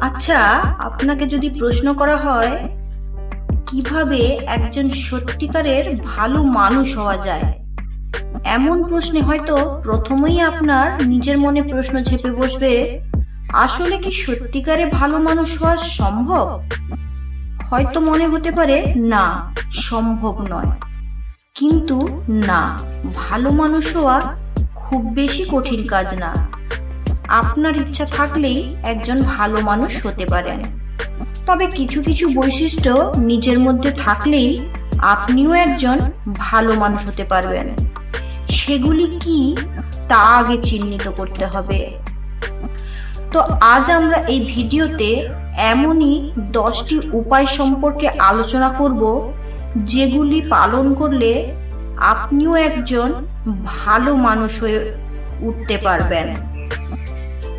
আচ্ছা আপনাকে যদি প্রশ্ন করা হয়, কীভাবে একজন সত্যিকারের ভালো মানুষ হওয়া যায়? এমন প্রশ্নে হয়তো প্রথমেই আপনার নিজের মনে প্রশ্ন চেপে বসবে, আসলে কি সত্যিকারে ভালো মানুষ হওয়া সম্ভব? হয়তো মনে হতে পারে, না, সম্ভব নয়। কিন্তু না, ভালো মানুষ হওয়া খুব বেশি কঠিন কাজ না। আপনার ইচ্ছা থাকলেই একজন ভালো মানুষ হতে পারেন। তবে কিছু কিছু বৈশিষ্ট্য নিজের মধ্যে থাকলেই আপনিও একজন ভালো মানুষ হতে পারবেন। সেগুলি কি তা আগে চিহ্নিত করতে হবে। তো আজ আমরা এই ভিডিওতে এমনই দশটি উপায় সম্পর্কে আলোচনা করব, যেগুলি পালন করলে আপনিও একজন ভালো মানুষ হয়ে উঠতে পারবেন।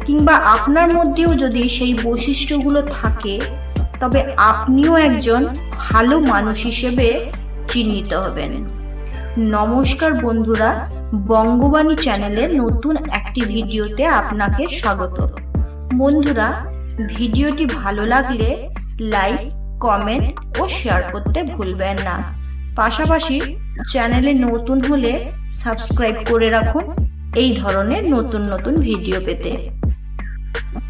কিংবা আপনার মধ্যেও যদি সেই বৈশিষ্ট্যগুলো থাকে, তবে আপনিও একজন ভালো মানুষ হিসেবে চিহ্নিত হবেন। নমস্কার বন্ধুরা, বঙ্গবাণী চ্যানেলের নতুন একটি ভিডিওতে আপনাকে স্বাগত। বন্ধুরা, ভিডিওটি ভালো লাগলে লাইক, কমেন্ট ও শেয়ার করতে ভুলবেন না। পাশাপাশি চ্যানেলে নতুন হলে সাবস্ক্রাইব করে রাখুন। এই ধরনের নতুন নতুন ভিডিও পেতে।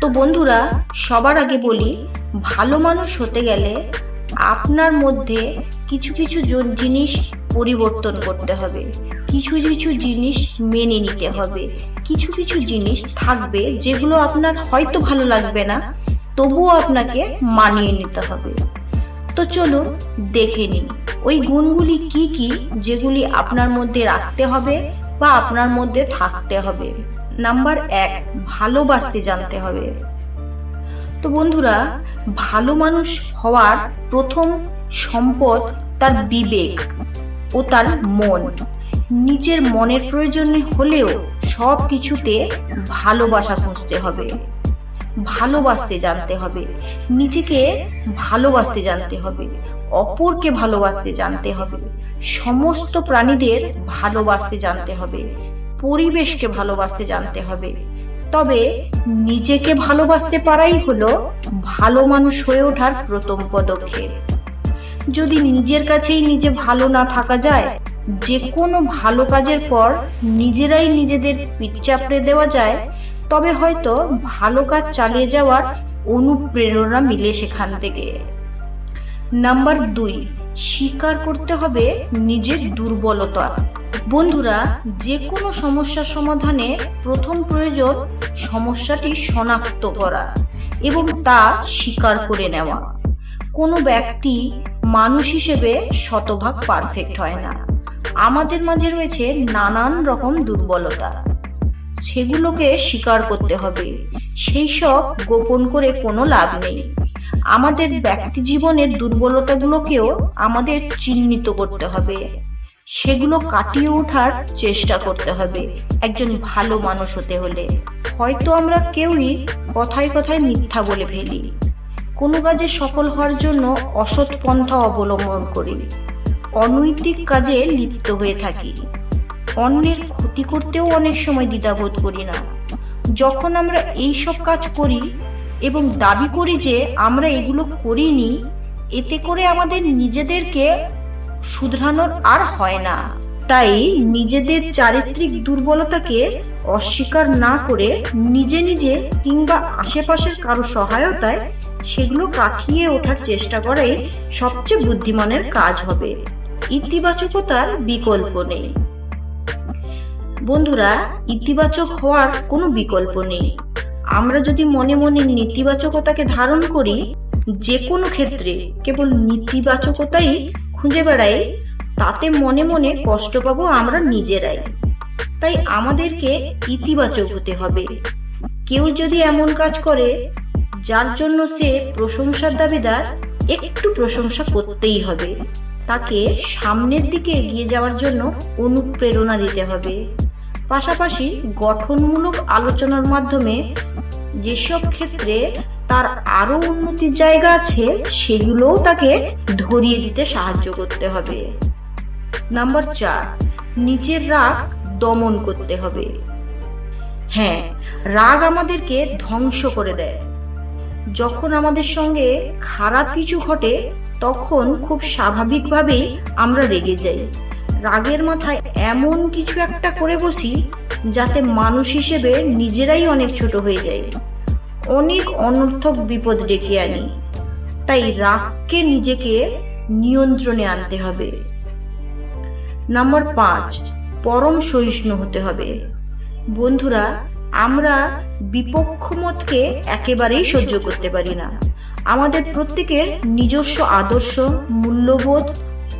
তো বন্ধুরা, সবার আগে বলি, ভালো মানুষ হতে গেলে আপনার মধ্যে কিছু কিছু জিনিস পরিবর্তন করতে হবে। কিছু কিছু জিনিস মেনে নিতে হবে। কিছু কিছু জিনিস থাকবে যেগুলো আপনার হয়তো ভালো লাগবে না, তবুও আপনাকে মানিয়ে নিতে হবে। তো চলুন দেখে নিন ওই গুণগুলি কি কি যেগুলি আপনার মধ্যে রাখতে হবে বা আপনার মধ্যে থাকতে হবে। নাম্বার এক, ভালোবাসতে জানতে হবে। তো বন্ধুরা, ভালো মানুষ হওয়ার প্রথম সম্পদ তার বিবেক ও তার মন। নিজের মনের প্রয়োজন হলেও সব কিছুতে ভালোবাসা খুঁজতে হবে। ভালোবাসতে জানতে হবে। নিজেকে ভালোবাসতে জানতে হবে। অপরকে ভালোবাসতে জানতে হবে। সমস্ত প্রাণীদের ভালোবাসতে জানতে হবে। পরিবেশকে ভালোবাসতে জানতে হবে। তবে নিজেকে ভালোবাসতে পারাই হলো ভালো মানুষ হয়ে ওঠার প্রথম পদক্ষেপ। যদি নিজের কাছেই নিজে ভালো না থাকা যায় যে কোনো ভালো কাজের পর নিজেরাই নিজেদের পিঠ চাপড়ে দেওয়া যায়, তবে হয়তো ভালো কাজ চালিয়ে যাওয়ার অনুপ্রেরণা মিলে সেখান থেকে। নাম্বার দুই, স্বীকার করতে হবে নিজের দুর্বলতা। বন্ধুরা যে কোনো সমস্যার সমাধানে প্রথম প্রয়োজন সমস্যাটি শনাক্ত করা এবং তা স্বীকার করে নেওয়া। কোনো ব্যক্তি মানুষ হিসেবে শতভাগ পারফেক্ট হয় না। আমাদের মাঝে রয়েছে নানান রকম দুর্বলতা। সেগুলোকে স্বীকার করতে হবে। সেই সব গোপন করে কোনো লাভ নেই। আমাদের ব্যক্তি জীবনের দুর্বলতাগুলোকেও আমাদের চিহ্নিত করতে হবে। সেগুলো কাটিয়ে ওঠার চেষ্টা করতে হবে। একজন ভালো মানুষ হতে হলে। হয়তো আমরা কেউই কথায় কথায় মিথ্যা বলে ফেলি। কোনো কাজে সফল হওয়ার জন্য অসৎ পন্থা অবলম্বন করি। অনৈতিক কাজে লিপ্ত হয়ে থাকি। অন্যের ক্ষতি করতেও অনেক সময় দ্বিধাবোধ করি না। যখন আমরা এই সব কাজ করি এবং দাবি করি যে আমরা এগুলো করিনি, এতে করে আমাদের নিজেদেরকে শুধরানোর আর হয় না। তাই নিজেদের চারিত্রিক দুর্বলতাকে অস্বীকার না করে নিজে নিজে কিংবা আশেপাশের কারও সহায়তায় সেগুলো কাটিয়ে ওঠার চেষ্টা করাই সবচেয়ে বুদ্ধিমানের কাজ হবে। ইতিবাচকতার বিকল্প নেই। বন্ধুরা, ইতিবাচক হওয়ার কোনো বিকল্প নেই। আমরা যদি মনে মনে নেতিবাচকতাকে ধারণ করি, যে কোনো ক্ষেত্রে কেবল নেতিবাচকতাই খুঁজে বেড়াই, তাতে মনে মনে কষ্ট পাবো আমরা নিজেরাই। তাই আমাদেরকে ইতিবাচক হতে হবে। কেউ যদি এমন কাজ করে, যার জন্য সে প্রশংসার দাবিদার, একটু প্রশংসা করতেই হবে। তাকে সামনের দিকে এগিয়ে যাওয়ার জন্য অনুপ্রেরণা দিতে হবে। পাশাপাশি গঠনমূলক আলোচনার মাধ্যমে যেসব ক্ষেত্রে তার আরও উন্নতির জায়গা আছে, সেগুলোও তাকে ধরিয়ে দিতে সাহায্য করতে হবে। নাম্বার চার, নিজের রাগ দমন করতে হবে। হ্যাঁ রাগ আমাদেরকে ধ্বংস করে দেয়। যখন আমাদের সঙ্গে খারাপ কিছু ঘটে, তখন খুব স্বাভাবিকভাবেই আমরা রেগে যাই। রাগের মাথায় এমন কিছু একটা করে বসি, যাতে মানুষ হিসেবে নিজেরাই অনেক ছোট হয়ে যায়। অনেক অনর্থক বিপদ ডেকে আনি। তাই রাগকে নিজেকে নিয়ন্ত্রণে আনতে হবে। নাম্বার পাঁচ, পরম সহিষ্ণু হতে হবে। বন্ধুরা, আমরা বিপক্ষ মতকে একেবারেই সহ্য করতে পারি না। আমাদের প্রত্যেকের নিজস্ব আদর্শ, মূল্যবোধ,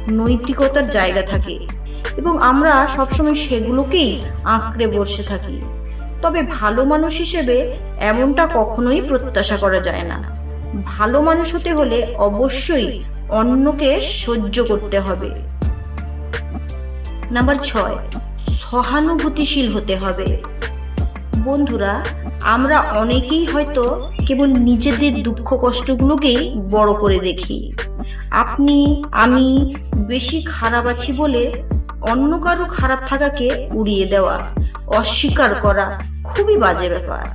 নৈতিকতার জায়গা থাকে এবং আমরা সবসময় সেগুলোকেই আঁকড়ে বসে থাকি। তবে ভালো মানুষ হিসেবে এমনটা কখনোই প্রত্যাশা করা যায় না। ভালো মানুষ হতে হলে অবশ্যই অন্যকে সহ্য করতে হবে। নাম্বার ছয়, সহানুভূতিশীল হতে হবে। বন্ধুরা, আমরা অনেকেই হয়তো কেবল নিজেদের দুঃখ কষ্টগুলোকেই বড় করে দেখি। আপনি, আমি বেশি খারাপ আছি বলে অন্য কারও খারাপ থাকাকে উড়িয়ে দেওয়া। অস্বীকার করা খুবই বাজে ব্যাপার।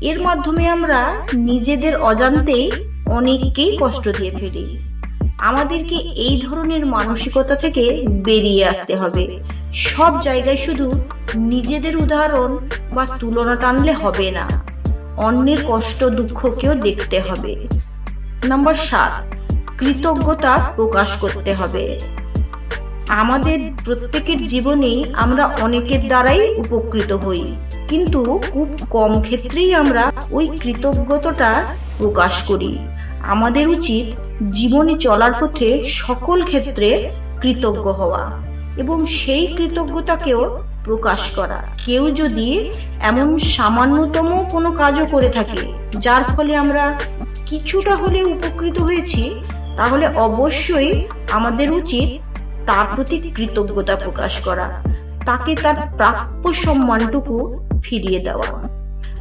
এর মাধ্যমে আমরা নিজেদের অজান্তেই অনেককেই কষ্ট দিয়ে ফেলি। আমাদেরকে এই ধরনের মানসিকতা থেকে বেরিয়ে আসতে হবে। সব জায়গায় শুধু নিজেদের উদাহরণ বা তুলনা টানলে হবে না, অন্যের কষ্ট দুঃখকেও দেখতে হবে। নাম্বার সাত, কৃতজ্ঞতা প্রকাশ করতে হবে। আমাদের প্রত্যেকের জীবনেই আমরা অনেকের দ্বারাই উপকৃত হই। কিন্তু খুব কম ক্ষেত্রেই আমরা ওই কৃতজ্ঞতাটা প্রকাশ করি। আমাদের উচিত জীবনে চলার পথে সকল ক্ষেত্রে কৃতজ্ঞ হওয়া এবং সেই কৃতজ্ঞতাকেও প্রকাশ করা। কেউ যদি এমন সামান্যতম কোনো কাজও করে থাকে, যার ফলে আমরা কিছুটা হলে উপকৃত হয়েছি, তাহলে অবশ্যই আমাদের উচিত তার প্রতি কৃতজ্ঞতা প্রকাশ করা, তাকে তার প্রাপ্য সম্মানটুকু ফিরিয়ে দেওয়া।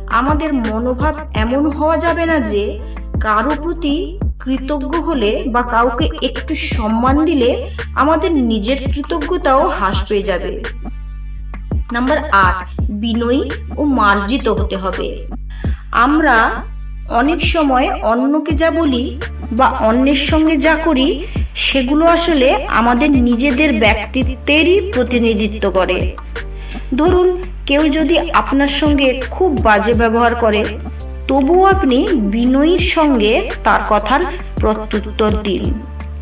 আমাদের মনোভাব এমন হওয়া যাবে না যে, কারও প্রতি কৃতজ্ঞ হলে বা কাউকে একটু সম্মান দিলে আমাদের নিজের কৃতজ্ঞতাও হ্রাস পেয়ে যাবে। নাম্বার আট, বিনয়ী ও মার্জিত হতে হবে। আমরা অনেক সময় অন্যকে যা বলি বা অন্যের সঙ্গে যা করি সেগুলো আসলে আমাদের নিজেদের ব্যক্তিত্বেরই প্রতিনিধিত্ব করে। ধরুন, কেউ যদি আপনার সঙ্গে খুব বাজে ব্যবহার করে, তবুও আপনি বিনয়ীর সঙ্গে তার কথার প্রত্যুত্তর দিন।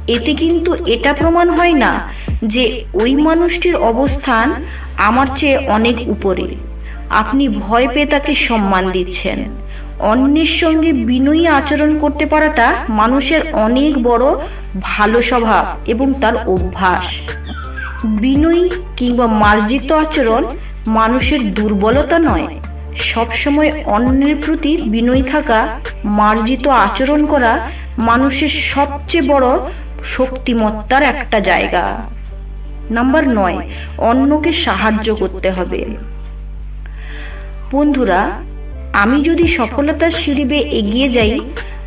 এতে কিন্তু এটা প্রমাণ হয় না যে ওই মানুষটির অবস্থান আমার চেয়ে অনেক উপরে। আপনি ভয় পেয়ে তাকে সম্মান দিচ্ছেন। অন্যের সঙ্গে বিনয়ী আচরণ করতে পারাটা মানুষের অনেক বড় ভালো স্বভাব এবং তার অভ্যাস। বিনয়ী কিংবা মার্জিত আচরণ মানুষের দুর্বলতা নয়। সবসময় অন্যের প্রতি বিনয়ী থাকা, মার্জিত আচরণ করা মানুষের সবচেয়ে বড় শক্তিমত্তার একটা জায়গা। নাম্বার নয়, অন্যকে সাহায্য করতে হবে। বন্ধুরা আমি যদি সফলতার সিঁড়ি বেয়ে এগিয়ে যাই,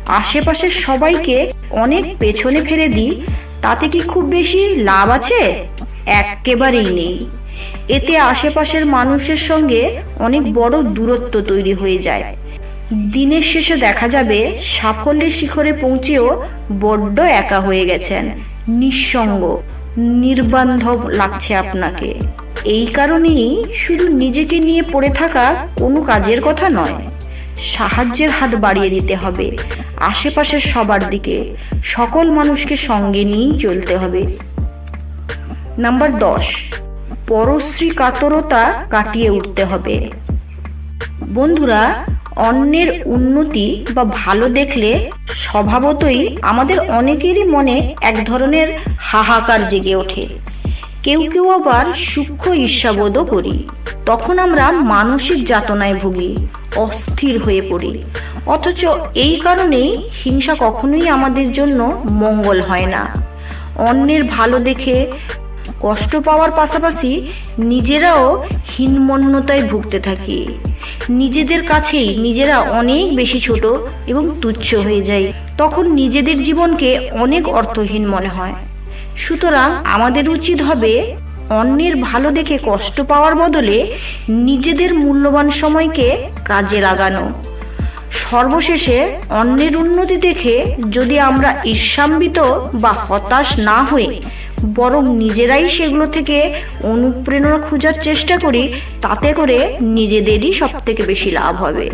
আশেপাশের সবাইকে অনেক পেছনে ফেলে দিই, তাতে কি খুব বেশি লাভ আছে? একেবারেই নেই। এতে আশেপাশের মানুষের সঙ্গে অনেক বড় দূরত্ব তৈরি হয়ে যায়। দিনের শেষে দেখা যাবে, সাফল্যের শিখরে পৌঁছেও বড্ড একা হয়ে গেছেন। নিঃসঙ্গ, নির্বান্ধব লাগছে আপনাকে। এই কারণেই শুধু নিজেকে নিয়ে পড়ে থাকা কোনো কাজের কথা নয়, সাহায্যের হাত বাড়িয়ে দিতে হবে, আশেপাশের সবার দিকে, সকল মানুষকে সঙ্গে নিয়েই চলতে হবে। নাম্বার দশ, পরশ্রী কাতরতা কাটিয়ে উঠতে হবে। বন্ধুরা, অন্যের উন্নতি বা ভালো দেখলে স্বভাবতই আমাদের অনেকেরই মনে এক ধরনের হাহাকার জেগে ওঠে। কেউ কেউ আবার সূক্ষ্ম ঈর্ষাবোধও করি। তখন আমরা মানসিক যাতনায় ভুগি, অস্থির হয়ে পড়ি। অথচ এই কারণেই হিংসা কখনোই আমাদের জন্য মঙ্গল হয় না। অন্যের ভালো দেখে কষ্ট পাওয়ার পাশাপাশি নিজেরাও হীনমন্যতায় ভুগতে থাকি। নিজেদের কাছেই নিজেরা অনেক বেশি ছোট এবং তুচ্ছ হয়ে যায় তখন নিজেদের জীবনকে অনেক অর্থহীন মনে হয়। সুতরাং আমাদের উচিত হবে অন্যের ভালো দেখে কষ্ট পাওয়ার বদলে নিজেদের মূল্যবান সময়কে কাজে লাগানো। সর্বশেষে অন্যের উন্নতি দেখে যদি আমরা ঈর্ষান্বিত বা হতাশ না হয়ে বরং নিজেরাই সেগুলো থেকে অনুপ্রেরণা খোঁজার চেষ্টা করি, তাতে করে নিজেদেরই সব থেকে বেশি লাভ হবে।